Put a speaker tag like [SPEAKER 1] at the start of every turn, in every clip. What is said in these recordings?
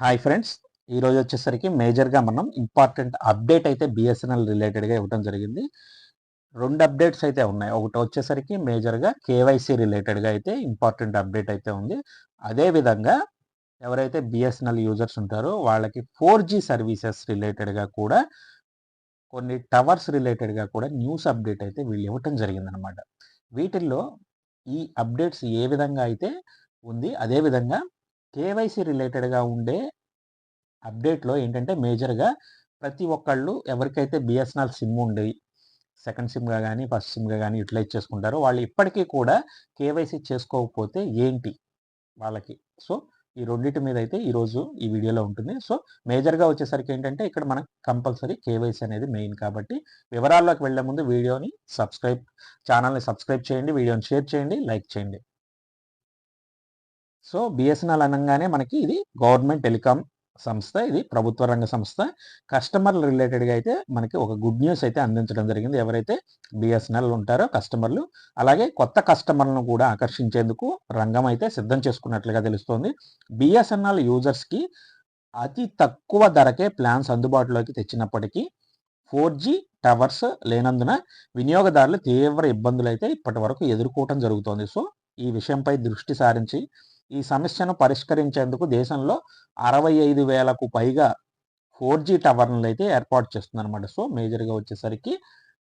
[SPEAKER 1] Hi friends ఈరోజు వచ్చేసరికి మేజర్గా మనం ఇంపార్టెంట్ అప్డేట్ అయితే బిఎస్ఎన్ఎల్ రిలేటెడ్గా ఇవ్వడం జరిగింది. రెండు అప్డేట్స్ అయితే ఉన్నాయి. ఒకటి వచ్చేసరికి మేజర్గా కేవైసీ రిలేటెడ్గా అయితే ఇంపార్టెంట్ అప్డేట్ అయితే ఉంది. అదేవిధంగా ఎవరైతే బిఎస్ఎన్ఎల్ యూజర్స్ ఉంటారో వాళ్ళకి ఫోర్ జీ సర్వీసెస్ రిలేటెడ్గా కూడా కొన్ని టవర్స్ రిలేటెడ్గా కూడా న్యూస్ అప్డేట్ అయితే వీళ్ళు ఇవ్వటం జరిగిందనమాట. వీటిల్లో ఈ అప్డేట్స్ ఏ విధంగా అయితే ఉంది అదేవిధంగా కేవైసీ రిలేటెడ్గా ఉండే అప్డేట్లో ఏంటంటే మేజర్గా ప్రతి ఒక్కళ్ళు ఎవరికైతే బిఎస్ఎన్ఎల్ సిమ్ ఉండి సెకండ్ సిమ్గా కానీ ఫస్ట్ సిమ్గా కానీ యూటిలైజ్ చేసుకుంటారో వాళ్ళు ఇప్పటికీ కూడా కేవైసీ చేసుకోకపోతే ఏంటి వాళ్ళకి? సో ఈ రెండింటి మీద అయితే ఈరోజు ఈ వీడియోలో ఉంటుంది. సో మేజర్గా వచ్చేసరికి ఏంటంటే ఇక్కడ మనకు కంపల్సరీ కేవైసీ అనేది మెయిన్ కాబట్టి వివరాల్లోకి వెళ్ళే ముందు వీడియోని సబ్స్క్రైబ్ ఛానల్ని సబ్స్క్రైబ్ చేయండి వీడియోని షేర్ చేయండి లైక్ చేయండి. సో బిఎస్ఎన్ఎల్ అనగానే మనకి ఇది గవర్నమెంట్ టెలికాం సంస్థ ఇది ప్రభుత్వ రంగ సంస్థ. కస్టమర్లు రిలేటెడ్గా అయితే మనకి ఒక గుడ్ న్యూస్ అయితే అందించడం జరిగింది. ఎవరైతే బిఎస్ఎన్ఎల్ ఉంటారో కస్టమర్లు అలాగే కొత్త కస్టమర్లను కూడా ఆకర్షించేందుకు రంగం అయితే సిద్ధం చేసుకున్నట్లుగా తెలుస్తోంది. బిఎస్ఎన్ఎల్ యూజర్స్కి అతి తక్కువ ధరకే ప్లాన్స్ అందుబాటులోకి తెచ్చినప్పటికీ ఫోర్ జీ టవర్స్ లేనందున వినియోగదారులు తీవ్ర ఇబ్బందులు అయితే ఇప్పటి వరకు ఎదుర్కోవటం జరుగుతోంది. సో ఈ విషయంపై దృష్టి సారించి ఈ సమస్యను పరిష్కరించేందుకు దేశంలో అరవై ఐదు వేలకు పైగా ఫోర్ జీ టవర్లు అయితే ఏర్పాటు చేస్తుందన్నమాట. సో మేజర్గా వచ్చేసరికి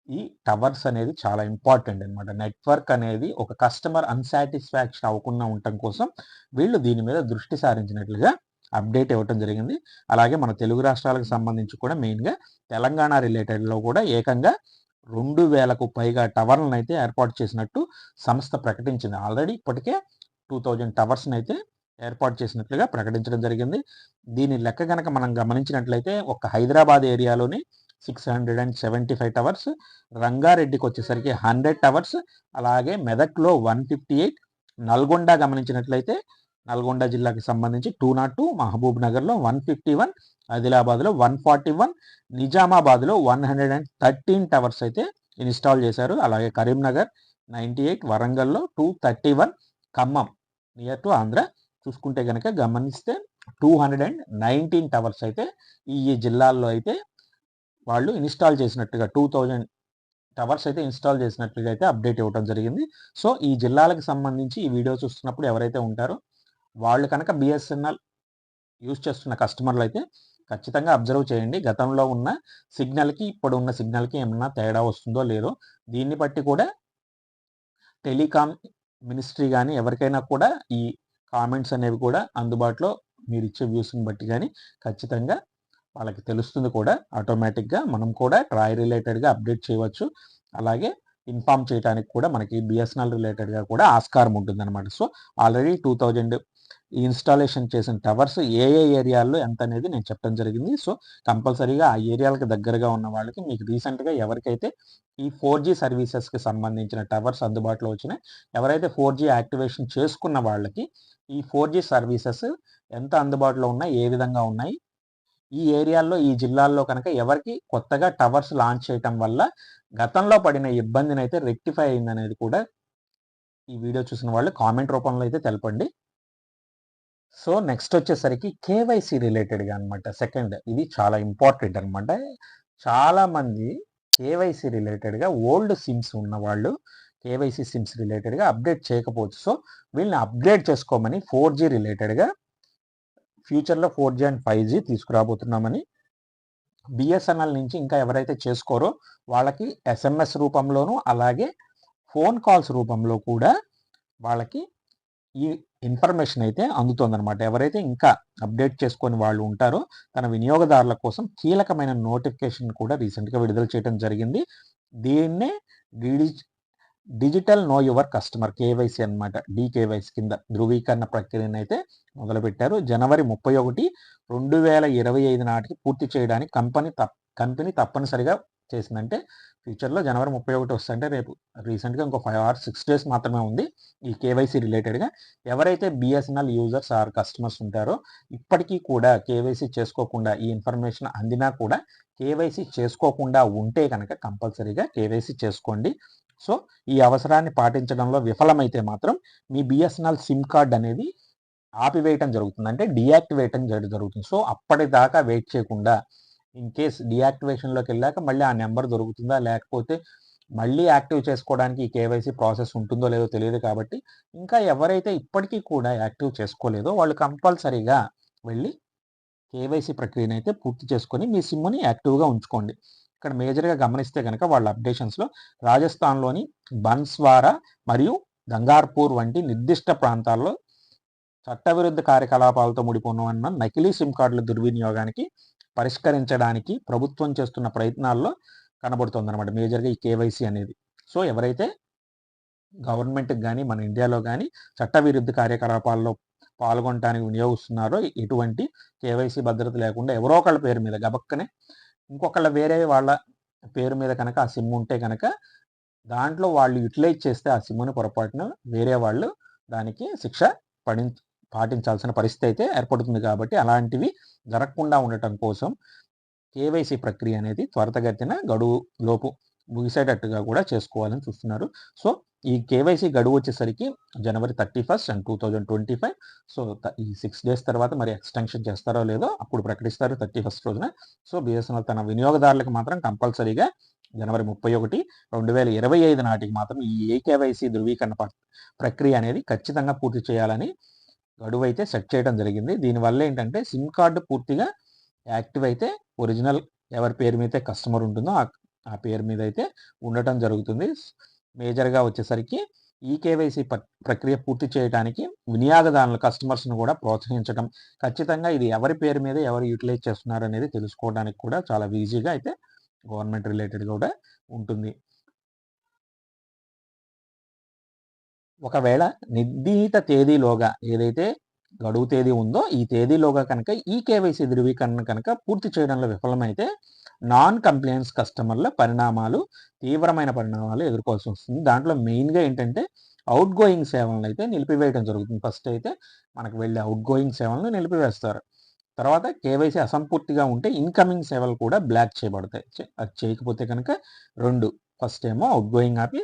[SPEAKER 1] ఈ టవర్స్ అనేది చాలా ఇంపార్టెంట్ అనమాట నెట్వర్క్ అనేది ఒక కస్టమర్ అన్సాటిస్ఫాక్షన్ అవ్వకుండా ఉండటం కోసం వీళ్ళు దీని మీద దృష్టి సారించినట్లుగా అప్డేట్ ఇవ్వటం జరిగింది. అలాగే మన తెలుగు రాష్ట్రాలకు సంబంధించి కూడా మెయిన్గా తెలంగాణ రిలేటెడ్లో కూడా ఏకంగా రెండు వేలకు పైగా టవర్లను అయితే ఏర్పాటు చేసినట్టు సంస్థ ప్రకటించింది. ఆల్రెడీ ఇప్పటికే టూ థౌజండ్ టవర్స్ని అయితే ఏర్పాటు చేసినట్లుగా ప్రకటించడం జరిగింది. దీని లెక్క కనుక మనం గమనించినట్లయితే ఒక Hyderabad ఏరియాలోని six hundred and seventy five towers రంగారెడ్డికి వచ్చేసరికి హండ్రెడ్ టవర్స్ అలాగే మెదక్లో వన్ ఫిఫ్టీ ఎయిట్ నల్గొండ గమనించినట్లయితే నల్గొండ జిల్లాకి సంబంధించి టూ నాట్ టూ మహబూబ్ నగర్లో వన్ ఫిఫ్టీ వన్ ఆదిలాబాద్లో వన్ ఫార్టీ వన్ నిజామాబాద్లో one hundred and thirteen towers అయితే ఇన్స్టాల్ చేశారు. అలాగే కరీంనగర్ నైంటీ ఎయిట్ వరంగల్లో two thirty one Khammam near to Andhra చూసుకుంటే కనుక గమనిస్తే two hundred and nineteen towers అయితే ఈ జిల్లాల్లో అయితే వాళ్ళు ఇన్స్టాల్ చేసినట్టుగా టూ థౌజండ్ టవర్స్ అయితే ఇన్స్టాల్ చేసినట్లుగా అయితే అప్డేట్ ఇవ్వడం జరిగింది. సో ఈ జిల్లాలకు సంబంధించి ఈ వీడియో చూస్తున్నప్పుడు ఎవరైతే ఉంటారో వాళ్ళు కనుక బిఎస్ఎన్ఎల్ యూజ్ చేస్తున్న కస్టమర్లు అయితే ఖచ్చితంగా అబ్జర్వ్ చేయండి. గతంలో ఉన్న సిగ్నల్కి ఇప్పుడు ఉన్న సిగ్నల్కి ఏమన్నా తేడా వస్తుందో లేదో దీన్ని బట్టి కూడా టెలికాం మినిస్ట్రీ కానీ ఎవరికైనా కూడా ఈ కామెంట్స్ అనేవి కూడా అందుబాటులో మీరు ఇచ్చే వ్యూస్ని బట్టి కానీ ఖచ్చితంగా వాళ్ళకి తెలుస్తుంది కూడా. ఆటోమేటిక్గా మనం కూడా ట్రాయ్ రిలేటెడ్గా అప్డేట్ చేయవచ్చు. అలాగే ఇన్ఫామ్ చేయడానికి కూడా మనకి బిఎస్ఎన్ఎల్ రిలేటెడ్గా కూడా ఆస్కారం ఉంటుందన్నమాట. So already two thousand installation చేసిన టవర్స్ ఏ ఏ ఏరియాల్లో ఎంత అనేది నేను చెప్పడం జరిగింది. సో కంపల్సరీగా ఆ ఏరియాలకు దగ్గరగా ఉన్న వాళ్ళకి మీకు రీసెంట్గా ఎవరికైతే ఈ ఫోర్ జీ సర్వీసెస్కి సంబంధించిన టవర్స్ అందుబాటులో వచ్చినాయి ఎవరైతే ఫోర్ జీ యాక్టివేషన్ చేసుకున్న వాళ్ళకి ఈ ఫోర్ జీ సర్వీసెస్ ఎంత అందుబాటులో ఉన్నాయి ఏ విధంగా ఉన్నాయి ఈ ఏరియాల్లో ఈ జిల్లాల్లో కనుక ఎవరికి కొత్తగా టవర్స్ లాంచ్ చేయటం వల్ల గతంలో పడిన ఇబ్బందిని అయితే రెక్టిఫై అయిందనేది కూడా ఈ వీడియో చూసిన వాళ్ళు కామెంట్ రూపంలో అయితే తెలపండి. సో నెక్స్ట్ వచ్చేసరికి కేవైసీ రిలేటెడ్గా అనమాట సెకండ్ ఇది చాలా ఇంపార్టెంట్ అనమాట చాలామంది కేవైసీ రిలేటెడ్గా ఓల్డ్ సిమ్స్ ఉన్నవాళ్ళు కేవైసీ సిమ్స్ రిలేటెడ్గా అప్డేట్ చేయకపోవచ్చు. సో వీళ్ళని అప్గ్రేడ్ చేసుకోమని ఫోర్ జీ రిలేటెడ్గా ఫ్యూచర్లో four G and five G తీసుకురాబోతున్నామని BSNL నుంచి ఇంకా ఎవరైతే చేసుకోరో వాళ్ళకి ఎస్ఎంఎస్ రూపంలోనూ అలాగే ఫోన్ కాల్స్ రూపంలో కూడా వాళ్ళకి ఈ ఇన్ఫర్మేషన్ అయితే అందుతుందన్నమాట. ఎవరైతే ఇంకా అప్డేట్ చేసుకొని వాళ్ళు ఉంటారో తన వినియోగదారుల కోసం కీలకమైన నోటిఫికేషన్ కూడా రీసెంట్గా విడుదల చేయడం జరిగింది. దీన్నే DD digital know your customer KYC అనమాట డీకేవైసీ కింద ధృవీకరణ ప్రక్రియను అయితే మొదలుపెట్టారు. జనవరి ముప్పై ఒకటి రెండు వేల ఇరవై ఐదు నాటికి పూర్తి చేయడానికి కంపెనీ తప్ కంపెనీ తప్పనిసరిగా చేసిందంటే ఫ్యూచర్లో జనవరి ముప్పై ఒకటి వస్తుంటే రేపు రీసెంట్గా ఇంకో ఫైవ్ అవర్స్ సిక్స్ డేస్ మాత్రమే ఉంది ఈ కేవైసీ రిలేటెడ్గా. ఎవరైతే బిఎస్ఎన్ఎల్ యూజర్స్ ఆర్ కస్టమర్స్ ఉంటారో ఇప్పటికీ కూడా కేవైసీ చేసుకోకుండా ఈ ఇన్ఫర్మేషన్ అందినా కూడా కేవైసీ చేసుకోకుండా ఉంటే కనుక కంపల్సరీగా కేవైసీ చేసుకోండి. సో ఈ అవసరాన్ని పాటించడంలో విఫలమైతే మాత్రం మీ బిఎస్ఎన్ఎల్ సిమ్ కార్డ్ అనేది ఆపివేయటం జరుగుతుంది అంటే డియాక్టివేయటం జరుగుతుంది. సో అప్పటిదాకా వెయిట్ చేయకుండా ఇన్ కేస్ డియాక్టివేషన్లోకి వెళ్ళాక మళ్ళీ ఆ నెంబర్ దొరుకుతుందా? లేకపోతే మళ్ళీ యాక్టివ్ చేసుకోవడానికి ఈ కేవైసీ ప్రాసెస్ ఉంటుందో లేదో తెలియదు కాబట్టి ఇంకా ఎవరైతే ఇప్పటికీ కూడా యాక్టివ్ చేసుకోలేదో వాళ్ళు కంపల్సరీగా వెళ్ళి కేవైసీ ప్రక్రియను అయితే పూర్తి చేసుకొని మీ సిమ్ని యాక్టివ్గా ఉంచుకోండి. ఇక్కడ మేజర్గా గమనిస్తే కనుక వాళ్ళ అప్డేషన్స్లో రాజస్థాన్లోని బన్స్వారా మరియు గంగార్పూర్ వంటి నిర్దిష్ట ప్రాంతాల్లో చట్టవిరుద్ధ కార్యకలాపాలతో ముడిపోన్న నకిలీ సిమ్ కార్డుల దుర్వినియోగానికి పరిష్కరించడానికి ప్రభుత్వం చేస్తున్న ప్రయత్నాల్లో కనబడుతుంది అనమాట మేజర్గా ఈ కేవైసీ అనేది. సో ఎవరైతే గవర్నమెంట్కి కానీ మన ఇండియాలో కానీ చట్టవిరుద్ధ కార్యకలాపాల్లో పాల్గొనడానికి వినియోగిస్తున్నారో ఎటువంటి కేవైసీ భద్రత లేకుండా ఎవరో ఒకళ్ళ పేరు మీద గబక్కనే ఇంకొకళ్ళ వేరే వాళ్ళ పేరు మీద కనుక ఆ సిమ్ ఉంటే కనుక దాంట్లో వాళ్ళు యూటిలైజ్ చేస్తే ఆ సిమ్ని పొరపాటున వేరే వాళ్ళు దానికి శిక్ష పడి పాటించాల్సిన పరిస్థితి అయితే ఏర్పడుతుంది కాబట్టి అలాంటివి జరగకుండా ఉండటం కోసం కేవైసీ ప్రక్రియ అనేది త్వరితగతిన గడువు లోపు ముగిసేటట్టుగా కూడా చేసుకోవాలని చూస్తున్నారు. సో ఈ కేవైసీ గడువు వచ్చేసరికి January thirty first and two thousand twenty five. So ఈ సిక్స్ డేస్ తర్వాత మరి ఎక్స్టెన్షన్ చేస్తారో లేదో అప్పుడు ప్రకటిస్తారు థర్టీ ఫస్ట్ రోజున. సో బిఎస్ఎన్ఎల్ తన వినియోగదారులకు మాత్రం కంపల్సరీగా జనవరి ముప్పై ఒకటి రెండు వేల ఇరవై ఐదు నాటికి మాత్రం ఈ ఏకేవైసీ ధృవీకరణ ప్రక్రియ అనేది ఖచ్చితంగా పూర్తి చేయాలని గడువు అయితే సెట్ చేయడం జరిగింది. దీనివల్ల ఏంటంటే సిమ్ కార్డు పూర్తిగా యాక్టివ్ అయితే ఒరిజినల్ ఎవరి పేరు మీద కస్టమర్ ఉంటుందో ఆ ఆ పేరు మీద అయితే ఉండటం జరుగుతుంది. మేజర్గా వచ్చేసరికి ఈ కేవైసీ ప్రక్రియ పూర్తి చేయడానికి వినియోగదారుల కస్టమర్స్ను కూడా ప్రోత్సహించడం ఖచ్చితంగా ఇది ఎవరి పేరు మీద ఎవరు యూటిలైజ్ చేస్తున్నారు అనేది తెలుసుకోవడానికి కూడా చాలా ఈజీగా అయితే గవర్నమెంట్ రిలేటెడ్ కూడా ఉంటుంది. ఒకవేళ నిర్ణీత తేదీలోగా ఏదైతే గడువు తేదీ ఉందో ఈ తేదీలోగా కనుక ఈ కేవైసీ ధృవీకరణ కనుక పూర్తి చేయడంలో విఫలమైతే నాన్ కంప్లైన్స్ కస్టమర్ల పరిణామాలు తీవ్రమైన పరిణామాలు ఎదుర్కోవాల్సి వస్తుంది. దాంట్లో మెయిన్గా ఏంటంటే అవుట్ గోయింగ్ సేవలను అయితే నిలిపివేయడం జరుగుతుంది. ఫస్ట్ అయితే మనకు వెళ్ళే అవుట్ గోయింగ్ సేవలను నిలిపివేస్తారు. తర్వాత కేవైసీ అసంపూర్తిగా ఉంటే ఇన్కమింగ్ సేవలు కూడా బ్లాక్ చేయబడతాయి. అది చేయకపోతే కనుక రెండు. ఫస్ట్ ఏమో అవుట్ గోయింగ్ ఆపి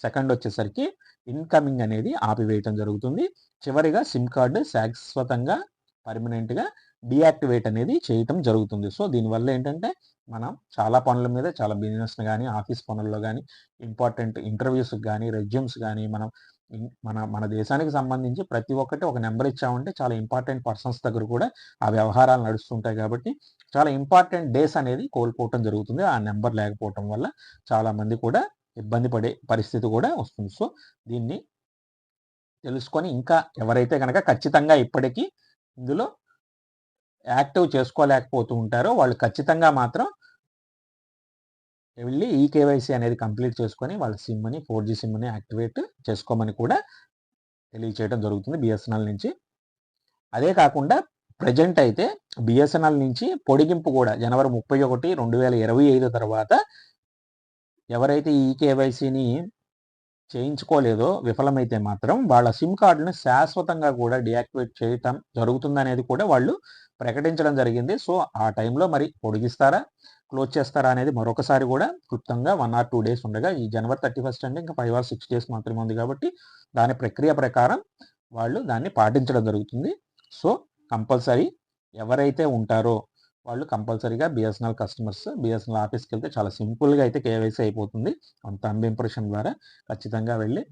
[SPEAKER 1] సెకండ్ వచ్చేసరికి ఇన్కమింగ్ అనేది ఆపివేయటం జరుగుతుంది. చివరిగా సిమ్ కార్డు శాశ్వతంగా పర్మనెంట్గా డియాక్టివేట్ అనేది చేయటం జరుగుతుంది. సో దీనివల్ల ఏంటంటే మనం చాలా పనుల మీద చాలా బిజినెస్ కానీ ఆఫీస్ పనుల్లో కానీ ఇంపార్టెంట్ ఇంటర్వ్యూస్ కానీ రెజ్యూమ్స్ కానీ మనం మన మన దేశానికి సంబంధించి ప్రతి ఒక్కటి ఒక నెంబర్ ఇచ్చామంటే చాలా ఇంపార్టెంట్ పర్సన్స్ దగ్గర కూడా ఆ వ్యవహారాలు నడుస్తుంటాయి కాబట్టి చాలా ఇంపార్టెంట్ డేస్ అనేది కోల్పోవటం జరుగుతుంది. ఆ నెంబర్ లేకపోవటం వల్ల చాలా మంది కూడా ఇబ్బంది పడే పరిస్థితి కూడా వస్తుంది. సో దీన్ని తెలుసుకొని ఇంకా ఎవరైతే కనుక ఖచ్చితంగా ఇప్పటికీ ఇందులో యాక్టివ్ చేసుకోలేకపోతూ ఉంటారో వాళ్ళు ఖచ్చితంగా మాత్రం వెళ్ళి ఈ కేవైసీ అనేది కంప్లీట్ చేసుకొని వాళ్ళ సిమ్ని ఫోర్ జీ సిమ్ని యాక్టివేట్ చేసుకోమని కూడా తెలియచేయడం జరుగుతుంది బిఎస్ఎన్ఎల్ నుంచి. అదే కాకుండా ప్రజెంట్ అయితే బిఎస్ఎన్ఎల్ నుంచి పొడిగింపు కూడా జనవరి ముప్పై ఒకటి రెండు వేల ఇరవై ఐదు తర్వాత ఎవరైతే ఈ కేవైసీని చేయించుకోలేదో విఫలమైతే మాత్రం వాళ్ళ సిమ్ కార్డుని శాశ్వతంగా కూడా డియాక్టివేట్ చేయటం జరుగుతుందనేది కూడా వాళ్ళు ప్రకటించడం జరిగింది. సో ఆ టైంలో మరి పొడిగిస్తారా క్లోజ్ చేస్తారా అనేది మరొకసారి కూడా క్లుప్తంగా వన్ ఆర్ టూ డేస్ ఉండగా ఈ జనవరి థర్టీ ఫస్ట్ అంటే ఇంకా ఫైవ్ ఆర్ సిక్స్ డేస్ మాత్రమే ఉంది కాబట్టి దాని ప్రక్రియ ప్రకారం వాళ్ళు దాన్ని పాటించడం జరుగుతుంది. సో కంపల్సరీ ఎవరైతే ఉంటారో వాళ్ళు కంపల్సరీగా బిఎస్ఎన్ఎల్ కస్టమర్స్ బిఎస్ఎన్ఎల్ ఆఫీస్కి వెళ్తే చాలా సింపుల్గా అయితే కేవైసీ అయిపోతుంది. థంబ్ ఇంప్రెషన్ ద్వారా ఖచ్చితంగా వెళ్ళి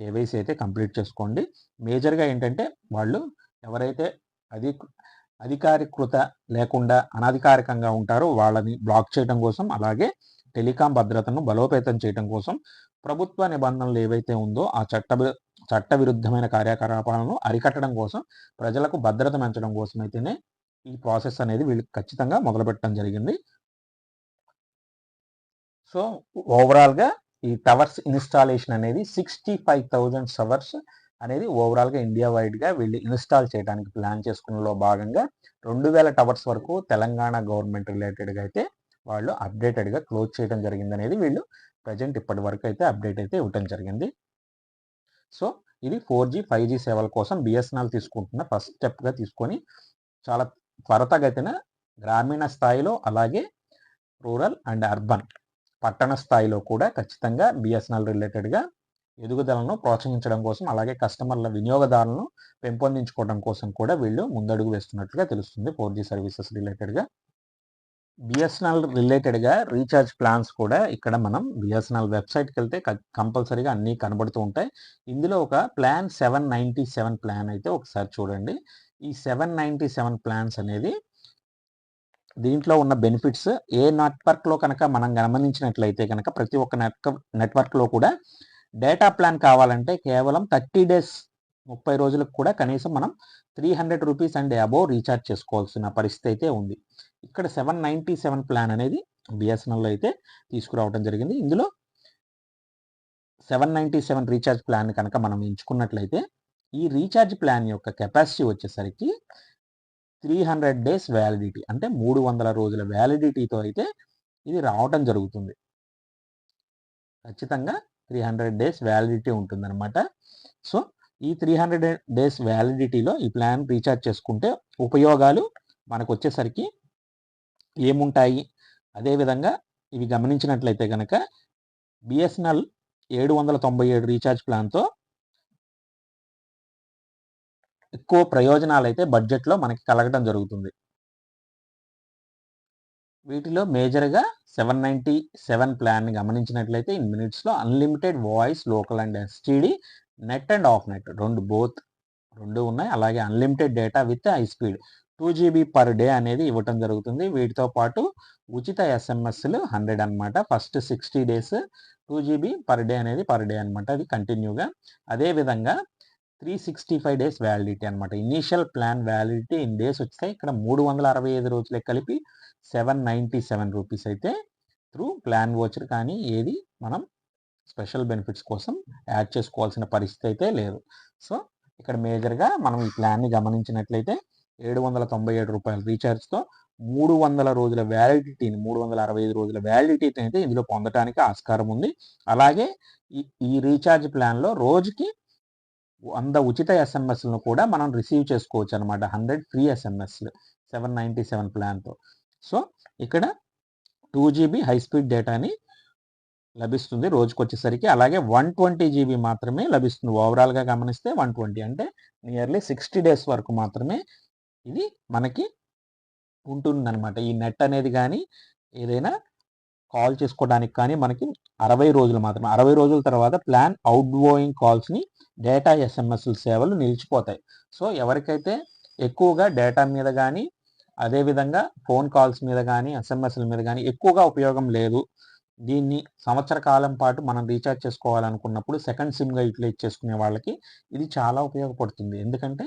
[SPEAKER 1] కేవైసీ అయితే కంప్లీట్ చేసుకోండి. మేజర్గా ఏంటంటే వాళ్ళు ఎవరైతే అది అధికారికృత లేకుండా అనధికారికంగా ఉంటారో వాళ్ళని బ్లాక్ చేయడం కోసం అలాగే టెలికాం భద్రతను బలోపేతం చేయడం కోసం ప్రభుత్వ నిబంధనలు ఏవైతే ఉందో ఆ చట్ట చట్ట విరుద్ధమైన కార్యకలాపాలను అరికట్టడం కోసం ప్రజలకు భద్రత పెంచడం కోసం అయితేనే ఈ ప్రాసెస్ అనేది వీళ్ళు ఖచ్చితంగా మొదలుపెట్టడం జరిగింది. సో ఓవరాల్గా ఈ టవర్స్ ఇన్స్టాలేషన్ అనేది సిక్స్టీ ఫైవ్ థౌజండ్ టవర్స్ అనేది ఓవరాల్గా ఇండియా వైడ్గా వీళ్ళు ఇన్స్టాల్ చేయడానికి ప్లాన్ చేసుకున్నలో భాగంగా రెండు వేల టవర్స్ వరకు తెలంగాణ గవర్నమెంట్ రిలేటెడ్గా అయితే వాళ్ళు అప్డేటెడ్గా క్లోజ్ చేయడం జరిగింది అనేది వీళ్ళు ప్రజెంట్ ఇప్పటి వరకు అయితే అప్డేట్ అయితే ఇవ్వడం జరిగింది. సో ఇది ఫోర్ జీ ఫైవ్ జీ సేవల కోసం బిఎస్ఎన్ఎల్ తీసుకుంటున్న ఫస్ట్ స్టెప్గా తీసుకొని చాలా త్వరతగతిన గ్రామీణ స్థాయిలో అలాగే రూరల్ అండ్ అర్బన్ పట్టణ స్థాయిలో కూడా ఖచ్చితంగా బిఎస్ఎన్ఎల్ రిలేటెడ్గా ఎదుగుదలను ప్రోత్సహించడం కోసం అలాగే కస్టమర్ల వినియోగదారులను పెంపొందించుకోవడం కోసం కూడా వీళ్ళు ముందడుగు వేస్తున్నట్లుగా తెలుస్తుంది ఫోర్ జీ సర్వీసెస్ రిలేటెడ్గా. బిఎస్ఎన్ఎల్ రిలేటెడ్గా రీఛార్జ్ ప్లాన్స్ కూడా ఇక్కడ మనం బిఎస్ఎన్ఎల్ వెబ్సైట్కి వెళ్తే కంపల్సరీగా అన్నీ కనబడుతూ ఉంటాయి. ఇందులో ఒక plan seven ninety seven plan అయితే ఒకసారి చూడండి. ఈ సెవెన్ నైంటీ సెవెన్ ప్లాన్స్ అనేది దీంట్లో ఉన్న బెనిఫిట్స్ ఏ నెట్వర్క్లో కనుక మనం గమనించినట్లయితే కనుక ప్రతి ఒక్క నెట్ నెట్వర్క్లో కూడా డేటా ప్లాన్ కావాలంటే కేవలం థర్టీ డేస్ ముప్పై రోజులకు కూడా కనీసం మనం three hundred rupees and above recharge చేసుకోవాల్సిన పరిస్థితి అయితే ఉంది. ఇక్కడ సెవెన్ నైంటీ సెవెన్ ప్లాన్ అనేది బిఎస్ఎన్ఎల్లో అయితే తీసుకురావడం జరిగింది. ఇందులో seven ninety seven recharge plan కనుక మనం ఎంచుకున్నట్లయితే ఈ రీఛార్జ్ ప్లాన్ యొక్క కెపాసిటీ వచ్చేసరికి త్రీ హండ్రెడ్ డేస్ వ్యాలిడిటీ. అంటే మూడు వందల రోజుల వ్యాలిడిటీతో అయితే ఇది రావటం జరుగుతుంది. ఖచ్చితంగా త్రీ హండ్రెడ్ డేస్ వ్యాలిడిటీ ఉంటుందన్నమాట. సో ఈ త్రీ హండ్రెడ్ డేస్ వ్యాలిడిటీలో ఈ ప్లాన్ రీఛార్జ్ చేసుకుంటే ఉపయోగాలు మనకు వచ్చేసరికి ఏముంటాయి? అదేవిధంగా ఇవి గమనించినట్లయితే కనుక బిఎస్ఎన్ఎల్ ఏడు వందల తొంభై ఏడు రీఛార్జ్ ప్లాన్తో ఎక్కువ ప్రయోజనాలు అయితే బడ్జెట్లో మనకి కలగడం జరుగుతుంది. వీటిలో మేజర్గా సెవెన్ నైంటీ సెవెన్ ప్లాన్ని గమనించినట్లయితే ఇన్ మినిట్స్లో unlimited voice local and STD net and off net రెండు బోత్ రెండు ఉన్నాయి. అలాగే unlimited data with high speed. Two GB per day అనేది ఇవ్వటం జరుగుతుంది. వీటితో పాటు ఉచిత ఎస్ఎంఎస్లు హండ్రెడ్ అనమాట first sixty days two GB per day అనేది పర్ డే అనమాట అది కంటిన్యూగా. అదేవిధంగా three sixty five days validity అనమాట initial plan validity in days వస్తాయి ఇక్కడ మూడు వందల అరవై ఐదు రోజులే కలిపి సెవెన్ నైంటీ సెవెన్ రూపీస్ అయితే త్రూ ప్లాన్ వాచర్ కానీ ఏది మనం స్పెషల్ బెనిఫిట్స్ కోసం యాడ్ చేసుకోవాల్సిన పరిస్థితి అయితే లేదు. సో ఇక్కడ మేజర్గా మనం ఈ ప్లాన్ని గమనించినట్లయితే ఏడు వందల తొంభై ఏడు రూపాయల రీఛార్జ్తో మూడు వందల రోజుల వ్యాలిడిటీని మూడు వందల అరవై ఐదు రోజుల వ్యాలిడిటీని అయితే ఇందులో పొందడానికి ఆస్కారం ఉంది. అలాగే ఈ ఈ రీఛార్జ్ ప్లాన్లో రోజుకి వంద ఉచిత ఎస్ఎంఎస్లను కూడా మనం రిసీవ్ చేసుకోవచ్చు అనమాట హండ్రెడ్ ఫ్రీ ఎస్ఎంఎస్లు సెవెన్ నైంటీ సెవెన్ ప్లాన్తో సో ఇక్కడ టూ జీబీ హై స్పీడ్ డేటాని లభిస్తుంది రోజుకి వచ్చేసరికి అలాగే వన్ ట్వంటీ జీబీ మాత్రమే లభిస్తుంది. ఓవరాల్గా గమనిస్తే వన్ ట్వంటీ అంటే నియర్లీ సిక్స్టీ డేస్ వరకు మాత్రమే ఇది మనకి ఉంటుందన్నమాట. ఈ నెట్ అనేది కానీ ఏదైనా కాల్ చేసుకోవడానికి కానీ మనకి అరవై రోజులు మాత్రమే. అరవై రోజుల తర్వాత ప్లాన్ అవుట్గోయింగ్ కాల్స్ని డేటా ఎస్ఎంఎస్ సేవలు నిలిచిపోతాయి. సో ఎవరికైతే ఎక్కువగా డేటా మీద కానీ అదేవిధంగా ఫోన్ కాల్స్ మీద కానీ ఎస్ఎంఎస్ల మీద కానీ ఎక్కువగా ఉపయోగం లేదు దీన్ని సంవత్సర కాలం పాటు మనం రీఛార్జ్ చేసుకోవాలనుకున్నప్పుడు సెకండ్ సిమ్గా యూటిలైజ్ చేసుకునే వాళ్ళకి ఇది చాలా ఉపయోగపడుతుంది. ఎందుకంటే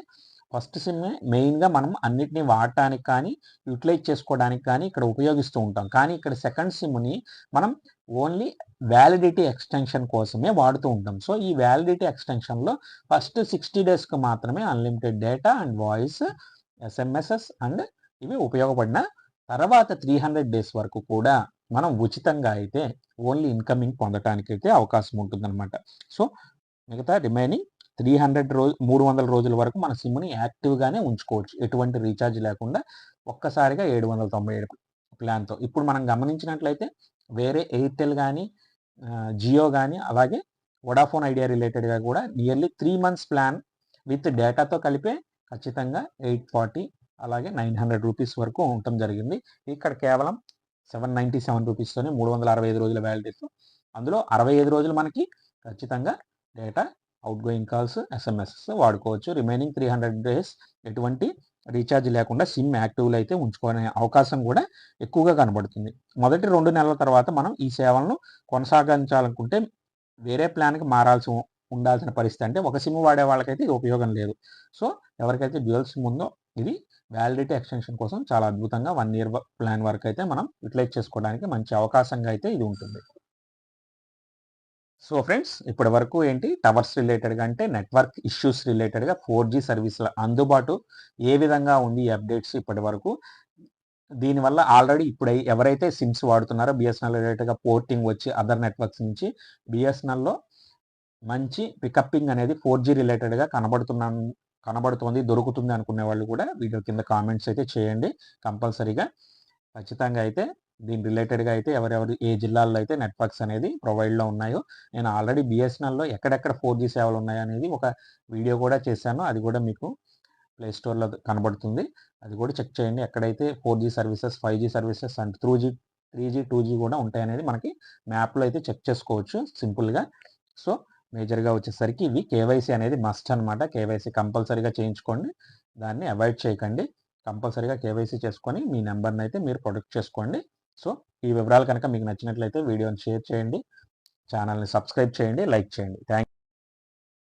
[SPEAKER 1] ఫస్ట్ సిమ్ మెయిన్గా మనం అన్నిటినీ వాడటానికి కానీ యూటిలైజ్ చేసుకోవడానికి కానీ ఇక్కడ ఉపయోగిస్తూ ఉంటాం. కానీ ఇక్కడ సెకండ్ సిమ్ని మనం ఓన్లీ వ్యాలిడిటీ ఎక్స్టెన్షన్ కోసమే వాడుతూ ఉంటాం. సో ఈ వ్యాలిడిటీ ఎక్స్టెన్షన్లో ఫస్ట్ సిక్స్టీ డేస్కి మాత్రమే unlimited data and voice SMSs and ఇవి ఉపయోగపడిన తర్వాత త్రీ హండ్రెడ్ డేస్ వరకు కూడా మనం ఉచితంగా అయితే ఓన్లీ ఇన్కమింగ్ పొందటానికి అయితే అవకాశం ఉంటుందన్నమాట. సో మిగతా రిమైనింగ్ త్రీ హండ్రెడ్ రోజు మూడు వందల రోజుల వరకు మన సిమ్ని యాక్టివ్గానే ఉంచుకోవచ్చు. ఎటువంటి రీఛార్జ్ లేకుండా ఒక్కసారిగా ఏడు వందల తొంభై ఏడు ప్లాన్తో. ఇప్పుడు మనం గమనించినట్లయితే వేరే ఎయిర్టెల్ కానీ జియో కానీ అలాగే వడాఫోన్ ఐడియా రిలేటెడ్గా కూడా nearly three months plan with డేటాతో కలిపే ఖచ్చితంగా ఎయిట్ ఫార్టీ అలాగే నైన్ హండ్రెడ్ రూపీస్ వరకు ఉండటం జరిగింది. ఇక్కడ కేవలం సెవెన్ నైంటీ సెవెన్ రూపీస్తోనే మూడు వందల అరవై ఐదు రోజుల వ్యాలిడీతో అందులో అరవై ఐదు రోజులు మనకి ఖచ్చితంగా data out going calls SMS వాడుకోవచ్చు. రిమైనింగ్ త్రీ హండ్రెడ్ డేస్ ఎటువంటి రీఛార్జ్ లేకుండా సిమ్ యాక్టివ్లో అయితే ఉంచుకునే అవకాశం కూడా ఎక్కువగా కనబడుతుంది. మొదటి రెండు నెలల తర్వాత మనం ఈ సేవలను కొనసాగించాలనుకుంటే వేరే ప్లాన్కి మారాల్సి ఉండాల్సిన పరిస్థితి అంటే ఒక సిమ్ వాడే వాళ్ళకైతే ఇది ఉపయోగం లేదు. సో ఎవరికైతే డ్యూయల్ సిమ్ ఉందో ఇది వ్యాలిడిటీ ఎక్స్టెన్షన్ కోసం చాలా అద్భుతంగా వన్ ఇయర్ ప్లాన్ వరకు అయితే మనం యూటిలైజ్ చేసుకోవడానికి మంచి అవకాశంగా అయితే ఇది ఉంటుంది. సో ఫ్రెండ్స్ ఇప్పటి వరకు ఏంటి? టవర్స్ రిలేటెడ్గా అంటే నెట్వర్క్ ఇష్యూస్ రిలేటెడ్గా ఫోర్ జీ సర్వీసుల అందుబాటు ఏ విధంగా ఉంది ఈ అప్డేట్స్ ఇప్పటి వరకు? దీనివల్ల ఆల్రెడీ ఇప్పుడు ఎవరైతే సిమ్స్ వాడుతున్నారో బిఎస్ఎన్ఎల్ రిలేటెడ్గా పోర్టింగ్ వచ్చి అదర్ నెట్వర్క్స్ నుంచి బిఎస్ఎన్ఎల్లో మంచి పికప్పింగ్ అనేది ఫోర్ జీ రిలేటెడ్గా కనబడుతున్నా కనబడుతుంది దొరుకుతుంది అనుకునే వాళ్ళు కూడా వీడియో కింద కామెంట్స్ అయితే చేయండి కంపల్సరీగా. ఖచ్చితంగా అయితే దీని రిలేటెడ్గా అయితే ఎవరెవరు ఏ జిల్లాల్లో అయితే నెట్వర్క్స్ అనేది ప్రొవైడ్లో ఉన్నాయో నేను ఆల్రెడీ బిఎస్ఎన్ఎల్లో ఎక్కడెక్కడ ఫోర్ జీ సేవలు ఉన్నాయి అనేది ఒక వీడియో కూడా చేశాను. అది కూడా మీకు ప్లే స్టోర్లో కనబడుతుంది. అది కూడా చెక్ చేయండి. ఎక్కడైతే four G services five G services and three G three G two G కూడా ఉంటాయనేది మనకి మ్యాప్లో అయితే చెక్ చేసుకోవచ్చు సింపుల్గా సో మేజర్గా వచ్చేసరికి ఇవి కేవైసీ అనేది మస్ట్ అనమాట కేవైసీ కంపల్సరీగా చేయించుకోండి. దాన్ని అవాయిడ్ చేయకండి. కంపల్సరీగా కేవైసీ చేసుకొని మీ నెంబర్ని అయితే మీరు ప్రొటెక్ట్ చేసుకోండి. సో ఈ వివరాలు కనుక మీకు నచ్చినట్లయితే వీడియోని షేర్ చేయండి. ఛానల్ని సబ్స్క్రైబ్ చేయండి లైక్ చేయండి. థ్యాంక్